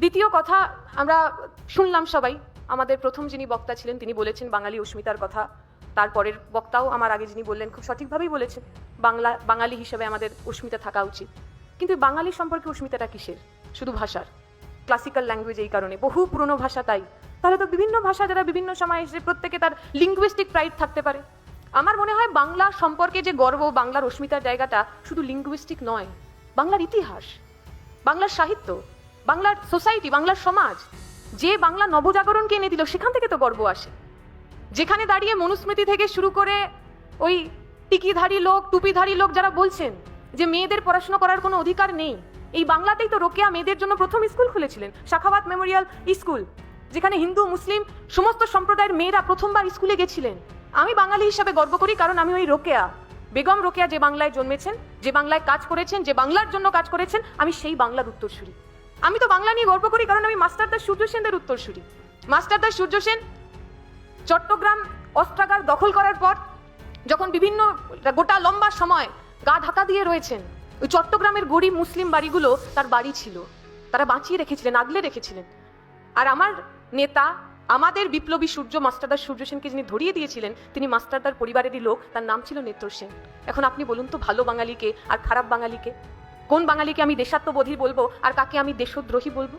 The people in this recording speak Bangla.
দ্বিতীয় কথা, আমরা শুনলাম সবাই, আমাদের প্রথম যিনি বক্তা ছিলেন, তিনি বলেছেন বাঙালি অস্মিতার কথা। তারপরের বক্তাও আমার আগে যিনি বললেন, খুব সঠিকভাবেই বলেছেন, বাংলা, বাঙালি হিসেবে আমাদের অস্মিতা থাকা উচিত। কিন্তু বাঙালি সম্পর্কে অস্মিতাটা কিসের? শুধু ভাষার। ক্লাসিক্যাল ল্যাঙ্গুয়েজ এই কারণে। বহু পুরনো ভাষা তাই। তাহলে তো বিভিন্ন ভাষা যারা বিভিন্ন সময় এসে প্রত্যেকে তার লিঙ্গুইস্টিক প্রাইড থাকতে পারে। আমার মনে হয় বাংলা সম্পর্কে যে গর্ব, বাংলার অস্মিতার জায়গাটা শুধু লিঙ্গুইস্টিক নয়, বাংলার ইতিহাস, বাংলার সাহিত্য বাংলার সোসাইটি, বাংলার সমাজ, যে বাংলা নবজাগরণকে এনে দিল, সেখান থেকে তো গর্ব আসে। যেখানে দাঁড়িয়ে মনুস্মৃতি থেকে শুরু করে ওই টিকিধারী লোক, টুপিধারী লোক যারা বলছেন যে মেয়েদের পড়াশোনা করার কোনো অধিকার নেই, এই বাংলাতেই তো রোকেয়া মেয়েদের জন্য প্রথম স্কুল খুলেছিলেন শাখাবাত মেমোরিয়াল স্কুল, যেখানে হিন্দু, মুসলিম, সমস্ত সম্প্রদায়ের মেয়েরা প্রথমবার স্কুলে গেছিলেন। আমি বাঙালি হিসাবে গর্ব করি, কারণ আমি ওই রোকেয়া, বেগম রোকেয়া যে বাংলায় জন্মেছেন, যে বাংলায় কাজ করেছেন, যে বাংলার জন্য কাজ করেছেন, আমি সেই বাংলার উত্তরসূরি। আমি তো বাংলা নিয়ে গর্ব করি, কারণ আমি মাস্টারদার সূর্য সেনদের উত্তরসূরি। মাস্টারদার সূর্য সেন চট্টগ্রাম অস্ত্রাগার দখল করার পর যখন বিভিন্ন গোটা লম্বা সময় গা ঢাকা দিয়ে রয়েছেন, ওই চট্টগ্রামের গরিব মুসলিম বাড়িগুলো তার বাড়ি ছিল। তারা বাঁচিয়ে রেখেছিলেন, আগলে রেখেছিলেন। আর আমার নেতা, আমাদের বিপ্লবী সূর্য মাস্টারদার সূর্য সেনকে যিনি ধরিয়ে দিয়েছিলেন, তিনি মাস্টারদার পরিবারেরই লোক, তার নাম ছিল নেত্র সেন এখন আপনি বলুন তো, ভালো বাঙালিকে আর খারাপ বাঙালিকে? কোন বাঙালিকে আমি দেশাত্মবোধী বলব আর কাকে আমি দেশদ্রোহী বলব?